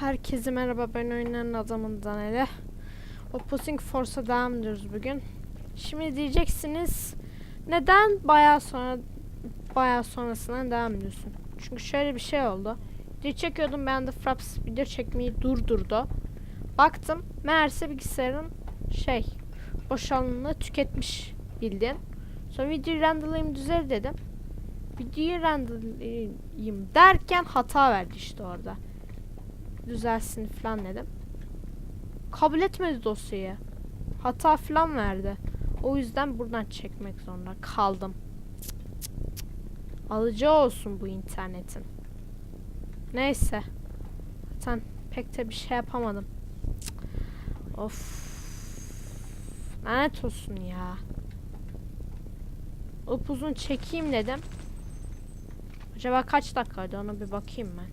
Herkese merhaba ben oyunların adamından ele. Opposing Force'a devam ediyoruz bugün. Şimdi diyeceksiniz neden bayağı sonra bayağı sonrasından devam ediyorsun? Çünkü şöyle bir şey oldu. Video çekiyordum ben de Fraps video çekmeyi durdurdu. Baktım meğerse bilgisayarın şey boş alanını tüketmiş bildiğin. Sonra videoyu renderlayayım düzel dedim. Videoyu renderlayayım derken hata verdi işte orada düzelsin falan dedim. Kabul etmedi dosyayı. Hata falan verdi. O yüzden buradan çekmek zorunda kaldım. Alıcı olsun bu internetin. Neyse. Zaten pek de bir şey yapamadım. Of. Lanet olsun ya. Upuzun çekeyim dedim. Acaba kaç dakikaydı ona bir bakayım ben.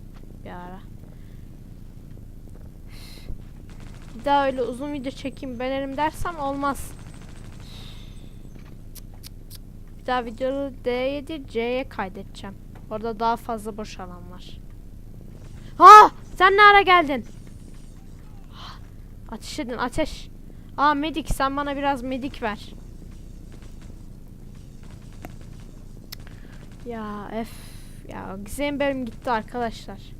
Bir ara. Bir daha öyle uzun video çekeyim beğenirim dersem olmaz. Bir daha videoyu D'ye değil C'ye kaydedeceğim. Orada daha fazla boş alan var. Ha! Sen ne ara geldin? Ateş edin ateş. Aa medik sen bana biraz medik ver. Ya F ya gizem bölüm gitti arkadaşlar.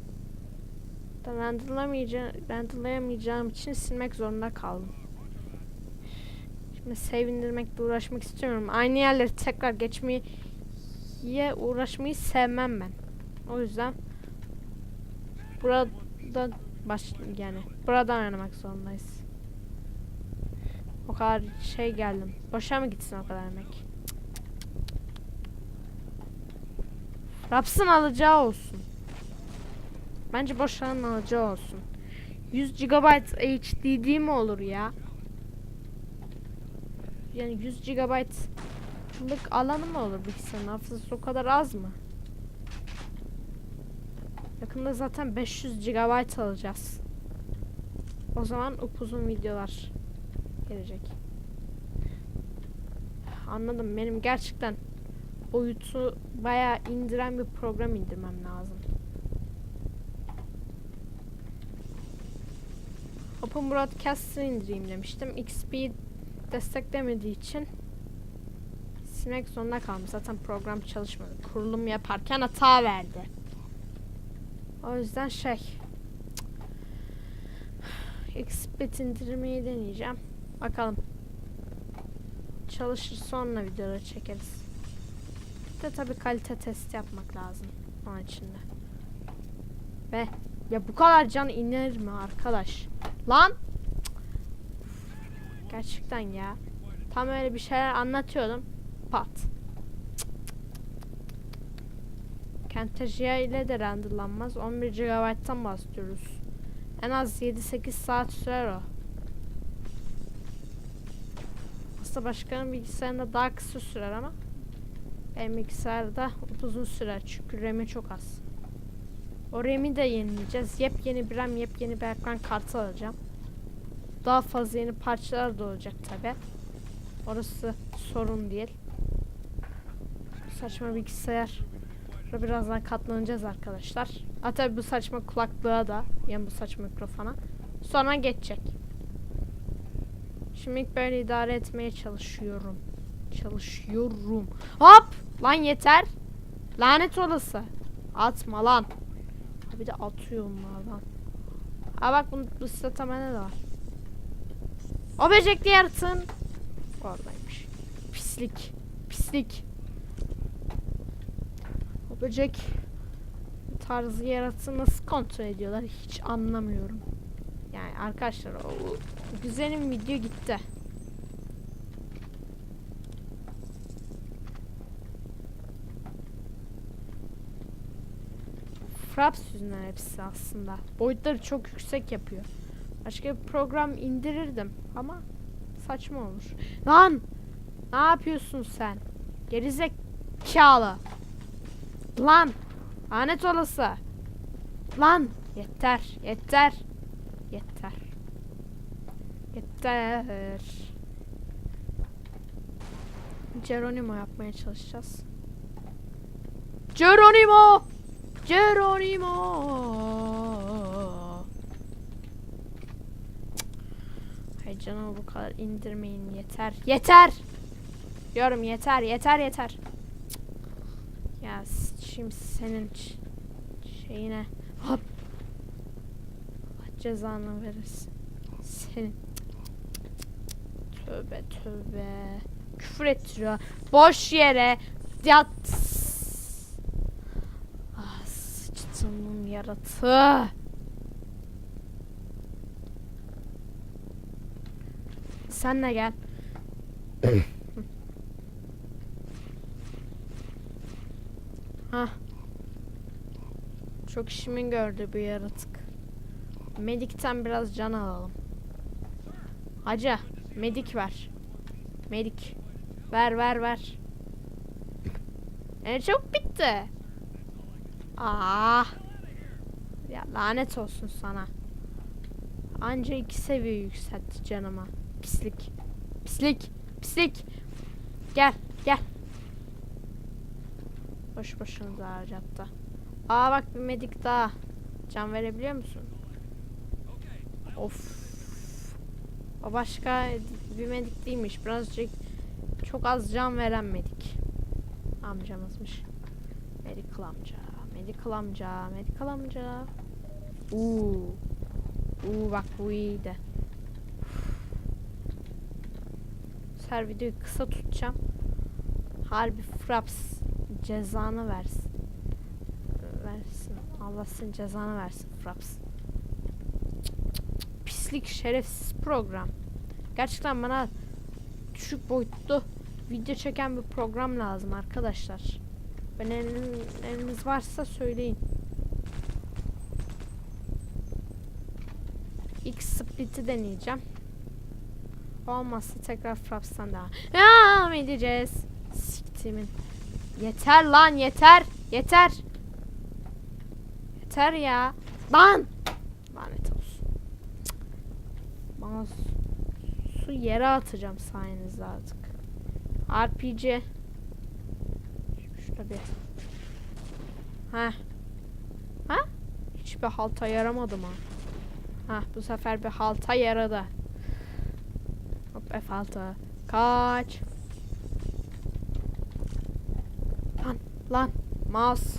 Da renderlamayacağım, renderlayamayacağım için silmek zorunda kaldım. Şimdi save indirmekle uğraşmak istemiyorum. Aynı yerleri tekrar geçmeye uğraşmayı sevmem ben. O yüzden burada baş yani buradan oynamak zorundayız. O kadar şey geldim. Boşa mı gitsin o kadar emek? Raps'ın alacağı olsun. Bence boşanın alacağı olsun. 100 GB HDD mi olur ya? Yani 100 GB'lık alanı mı olur bilgisayarın hafızası o kadar az mı? Yakında zaten 500 GB alacağız. O zaman upuzun videolar gelecek. Anladım. Benim gerçekten boyutu bayağı indiren bir program indirmem lazım. Open Broadcast'ı indireyim demiştim. XP desteklemediği için silmek zorunda kaldım. Zaten program çalışmadı. Kurulum yaparken hata verdi. O yüzden şey XP indirmeyi deneyeceğim. Bakalım. Çalışır sonra videoları çekeriz. Bir de tabii kalite testi yapmak lazım. Onun içinde. Ve ya bu kadar can iner mi arkadaş? Lan! Gerçekten ya. Tam öyle bir şeyler anlatıyordum. Pat. Camtasia ile de renderlanmaz. 11 GB'tan bahsediyoruz. En az 7-8 saat sürer o. Aslında başkanın bilgisayarında daha kısa sürer ama benim bilgisayarda uzun sürer çünkü RAM'i çok az. O RAM'i de yenileyeceğiz. Yepyeni bir RAM, yepyeni bir ekran kartı alacağım. Daha fazla yeni parçalar da olacak tabi. Orası sorun değil. Saçma bilgisayar. Birazdan katlanacağız arkadaşlar. Hatta bu saçma kulaklığa da yani bu saçma mikrofona. Sonra geçecek. Şimdi böyle idare etmeye çalışıyorum. Çalışıyorum. Hop! Lan yeter. Lanet olası. Atma lan. Bir de atıyor onlardan. Ha bak bu, bu statamene de var. O böcekli yaratığın oradaymış. Pislik. Pislik. O böcek tarzı yaratığı nasıl kontrol ediyorlar hiç anlamıyorum. Yani arkadaşlar o güzelim video gitti. Fraps yüzünden hepsi aslında. Boyutları çok yüksek yapıyor. Başka bir program indirirdim ama saçma olur. Lan! Ne yapıyorsun sen? Gerizekalı. Lan! Lanet olası. Lan! Yeter, yeter. Yeter. Yeter. Geronimo yapmaya çalışacağız. Geronimo! Geronimo. Hay canım bu kadar indirmeyin yeter. Yeter. Diyorum yeter yeter yeter. Ya şimdi senin şeyine hop cezanı verirsin. Senin. Tövbe tövbe. Küfür ettiriyor. Boş yere. Ya yaratığı. Sen de gel. Hah. Çok işimin gördü bu yaratık. Medik'ten biraz can alalım. Hacı, medik ver. Medik. Ver ver ver. E çok bitti. Aa. Ya lanet olsun sana. Anca iki seviye yükseltti canıma. Pislik. Pislik. Pislik. Gel gel. Boş boşuna harcattı. Aa bak bir medik daha. Can verebiliyor musun? Of. O başka bir medik değilmiş. Birazcık çok az can veren medik. Amcamızmış. Medical amca. Medical amca. Medical amca. Uuu. Uuu bak bu iyiydi. Sefer videoyu kısa tutacağım. Harbi Fraps cezanı versin. Versin. Allah senin cezanı versin Fraps. Pislik şerefsiz program. Gerçekten bana düşük boyutlu video çeken bir program lazım arkadaşlar. Ben eliniz varsa söyleyin. İlk split'i deneyeceğim. Olmazsa tekrar Fraps'tan daha. Devam edeceğiz. Siktimin. Yeter lan yeter. Yeter. Yeter ya. Lan. Lanet olsun. Cık. Bana su- su yere atacağım sayenizde artık. RPG. Bir. Ha. Ha? Hiçbir halta yaramadı mı? Ha bu sefer bir halta yaradı. Hop F6. Kaç. Lan lan. Mouse.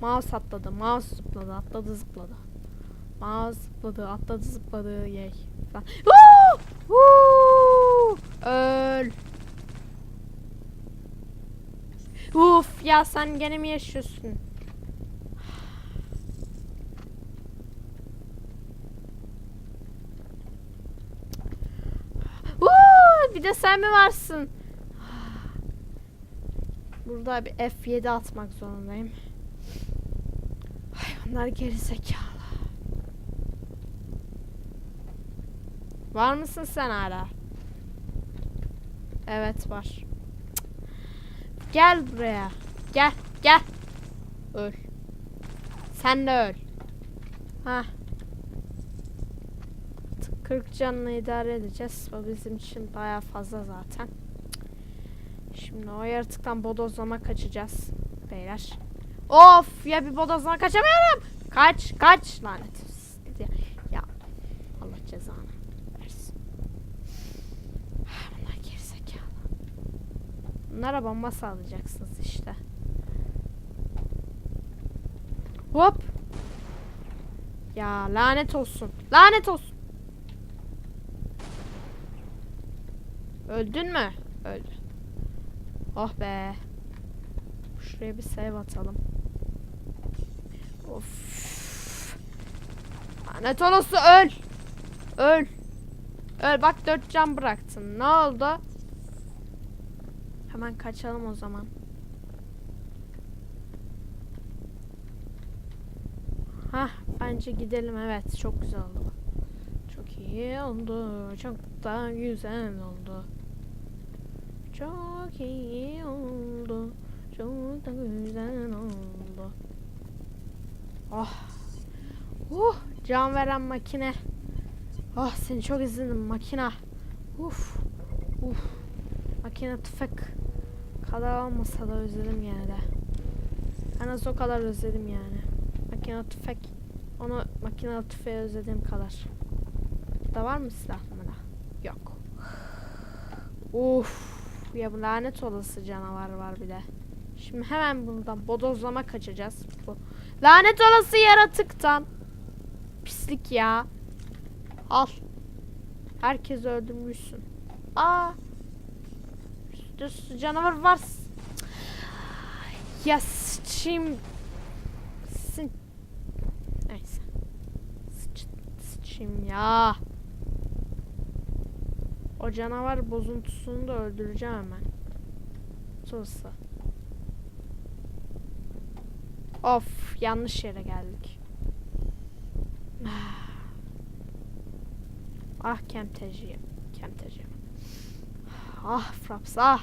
Mouse atladı. Mouse zıpladı. Atladı zıpladı. Mouse zıpladı. Atladı zıpladı. Yey. Lan. Öl. Uf ya sen gene mi yaşıyorsun? Uuu, bir de sen mi varsın? Burada bir F7 atmak zorundayım. Hayvanlar gerizekalı. Var mısın sen hala? Evet var. Gel buraya. Gel, gel. Öl. Sen de öl. Ha. 40 canlı idare edeceğiz. O bizim için baya fazla zaten. Şimdi o yaratıktan bodozlama kaçacağız. Beyler. Of ya bir bodozlama kaçamıyorum. Kaç kaç lanet. olsun. Ya, ya Allah cezanı versin. Bunlar gerizekalı. Bunlara bomba sağlayacaksınız işte. Hop. Ya lanet olsun. Lanet olsun. Öldün mü? Öldü. Oh be. Şuraya bir save atalım. Of. Lanet olası öl. Öl. Öl bak dört can bıraktın. Ne oldu? Hemen kaçalım o zaman. Hah bence gidelim evet çok güzel oldu. Çok iyi oldu. Çok da güzel oldu. Çok iyi oldu. Çok da güzel oldu. Oh. Uh, can veren makine. Oh seni çok izledim makina. Uf. Uf. Makine tüfek kadar olmasa da özledim yani de. En az o kadar özledim yani. Makine tüfek. Onu makine tüfeği özlediğim kadar. Da var mı silah numara? Yok. Uf. Ya bu lanet olası canavar var bir de. Şimdi hemen bundan bodozlama kaçacağız. Bu lanet olası yaratıktan. Pislik ya. Al. Herkes öldürmüşsün. Aa. Su canavar var. Ya sıçayım. Sı- Neyse. Sıç sıçayım ya. O canavar bozuntusunu da öldüreceğim hemen. Tursa. Of yanlış yere geldik. Ah kemteci. Ah Fraps ah.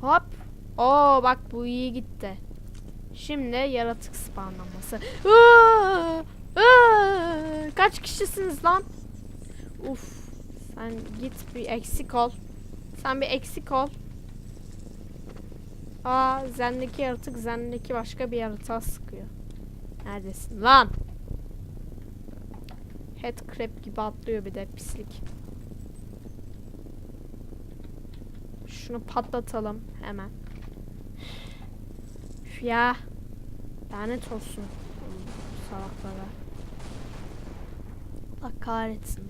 Hop. Oo bak bu iyi gitti. Şimdi yaratık spawnlanması. Kaç kişisiniz lan? Uf. Sen git bir eksik ol. Sen bir eksik ol. Aa zendeki yaratık zendeki başka bir yaratığa sıkıyor. Neredesin lan? Head crab gibi atlıyor bir de pislik. Şunu patlatalım hemen. Üf ya. Lanet olsun. Salaklara. Allah kahretsin.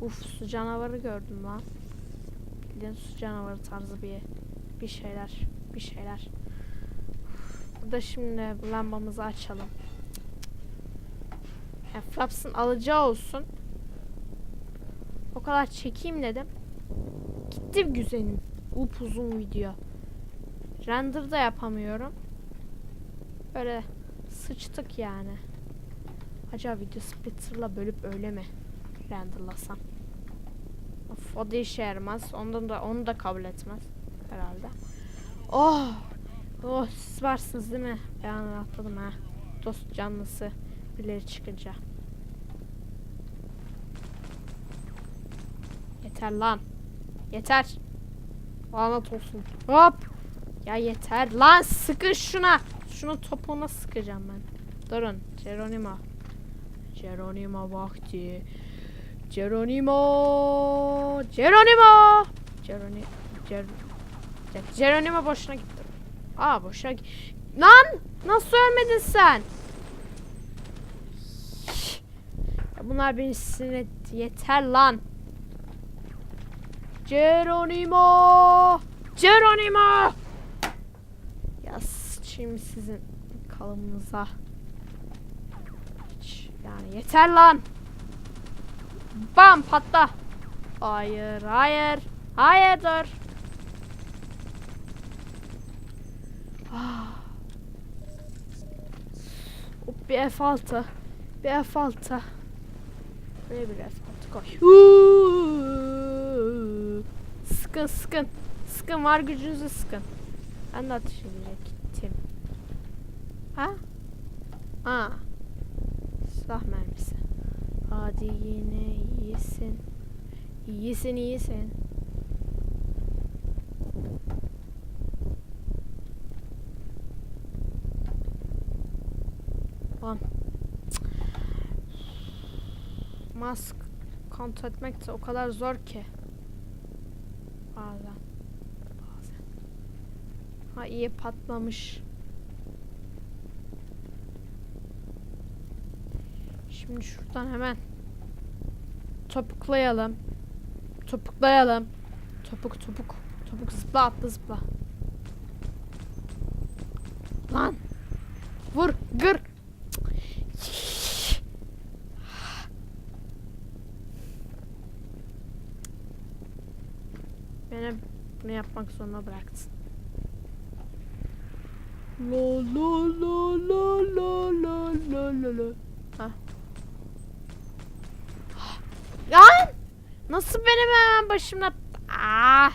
Uf su canavarı gördüm lan. Bildiğin su canavarı tarzı bir bir şeyler. Bir şeyler. Uf, Burada şimdi lambamızı açalım. Ya Flaps'ın alacağı olsun. O kadar çekeyim dedim. Gitti güzelim. Upuzun video. Render da yapamıyorum. Böyle sıçtık yani. Acaba video splitter'la bölüp öyle mi renderlasam? Of, o da işe yaramaz. Ondan da onu da kabul etmez herhalde. Oh! Oh siz varsınız değil mi? Ben atladım ha. Dost canlısı birileri çıkınca. Yeter lan. Yeter. Lanet olsun. Hop. Ya yeter lan sıkın şuna. Şunun topuğuna sıkacağım ben. Durun. Geronimo. Geronimo vakti. Geronimo. Geronimo. Geronimo. Ger Ger- Geronimo boşuna gitti. Aa boşuna gi- Lan! Nasıl ölmedin sen? Bunlar beni sinir etti. Yeter lan. Geronimo! Geronimo! Ya sıçayım sizin kalımınıza. Hiç, yani yeter lan. Bam patla. Hayır hayır. Hayır dur. Ah. Bir F6. Bir F6. Buraya bir F6 koy. Huuu. Sıkın sıkın. Sıkın var gücünüzü sıkın. Ben de ateş edecektim. Ha? Ha. Silah mermisi. Hadi yine iyisin. İyisin iyisin. Lan. Mask kontrol etmek de o kadar zor ki. İyi patlamış. Şimdi şuradan hemen topuklayalım. Topuklayalım. Topuk topuk. Topuk zıpla atla zıpla. Lan. Vur gır. Beni bunu yapmak zorunda bıraktın. La la la la la la la la la. Ha. Lan! Nasıl benim hemen başımda... Ah!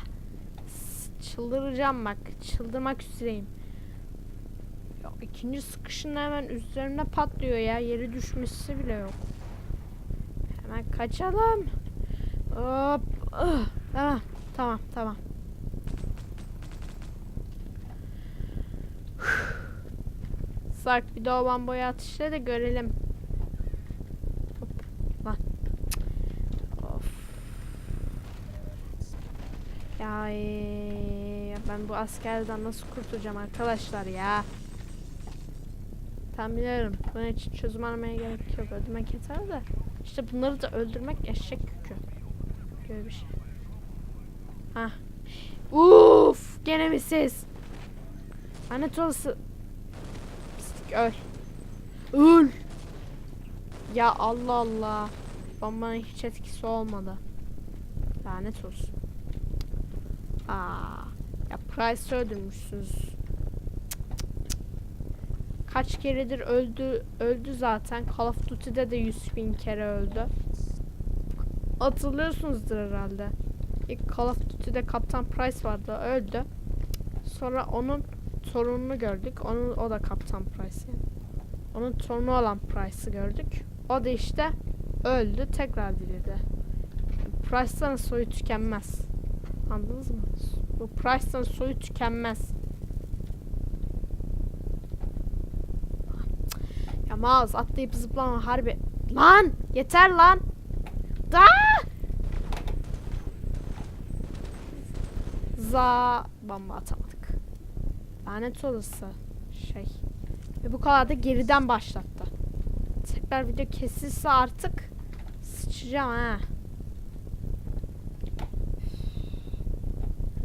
Çıldıracağım bak. Çıldırmak üzereyim. Ya ikinci sıkışında hemen üzerine patlıyor ya. Yeri düşmesi bile yok. Hemen kaçalım. Hop. Ah, Tamam. Tamam. Tamam. Bak bir de o bamboya atışla da görelim. Hop, lan. Of. Ya, ben bu askerden nasıl kurtulacağım arkadaşlar ya. Ben biliyorum. Bunun için çözüm aramaya gerek yok. Öldürmek yeter de. İşte bunları da öldürmek eşek yükü. Böyle bir şey. Hah. Uf, gene mi siz? Lanet olası Öl. Öl. Ya Allah Allah. Bombanın hiç etkisi olmadı. Lanet olsun. Aa. Ya Price öldürmüşsünüz. Cık, cık. Kaç keredir öldü öldü zaten. Call of Duty'de de 100 bin kere öldü. Hatırlıyorsunuzdur herhalde. İlk Call of Duty'de Kaptan Price vardı öldü. Sonra onun torununu gördük. Onun o da Kaptan Price yani. Onun torunu olan Price'ı gördük. O da işte öldü tekrar dirildi. Price'ların soyu tükenmez. Anladınız mı? Bu Price'ların soyu tükenmez. Ya Maz atlayıp zıplama harbi. Lan yeter lan. Da. Za bomba atamadık. Lanet olası şey. Ve bu kadar da geriden başlattı. Tekrar video kesilse artık sıçacağım ha.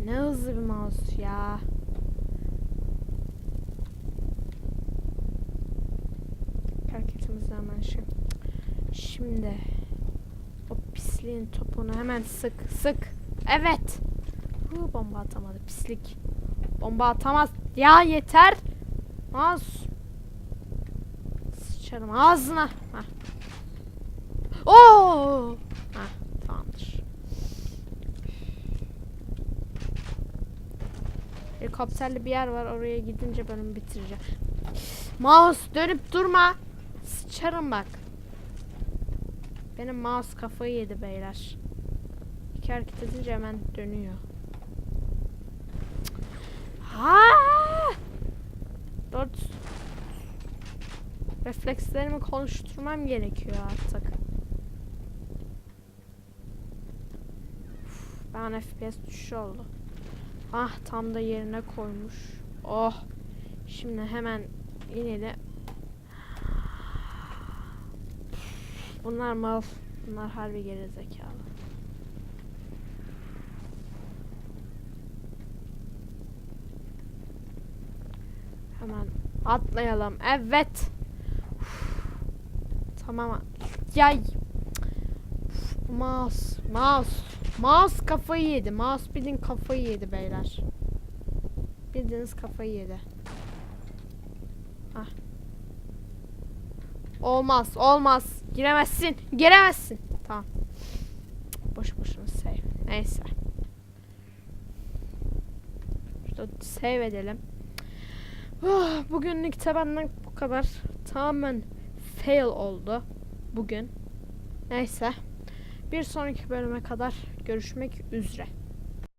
Ne hızlı bir mouse ya. Hareketimizi hemen şey. Şimdi o pisliğin topunu hemen sık sık. Evet. Hı, bomba atamadı pislik. Bomba atamaz. Ya yeter. Mouse. Sıçarım ağzına. Hah. Oo. Hah, tamamdır. Helikopterli bir yer var. Oraya gidince bölümü bitireceğim. Mouse dönüp durma. Sıçarım bak. Benim mouse kafayı yedi beyler. İki hareket edince hemen dönüyor. Ha! Dört. Reflekslerimi konuşturmam gerekiyor artık. Uf, Ben FPS düşüşü oldu. Ah tam da yerine koymuş. Oh. Şimdi hemen inelim. Bunlar mal. Bunlar harbi geri zekalı. Hemen atlayalım. Evet. Tamam. Ya Uf, mouse, mouse. Mouse kafayı yedi. Mouse bildiğin kafayı yedi beyler. Bildiğiniz kafayı yedi. Ah. Olmaz, olmaz. Giremezsin, giremezsin. Tamam. Boş boşuna save. Neyse. Şurada save edelim. Ah, Bugünlük de bu kadar. Tamamen fail oldu bugün. Neyse. Bir sonraki bölüme kadar görüşmek üzere.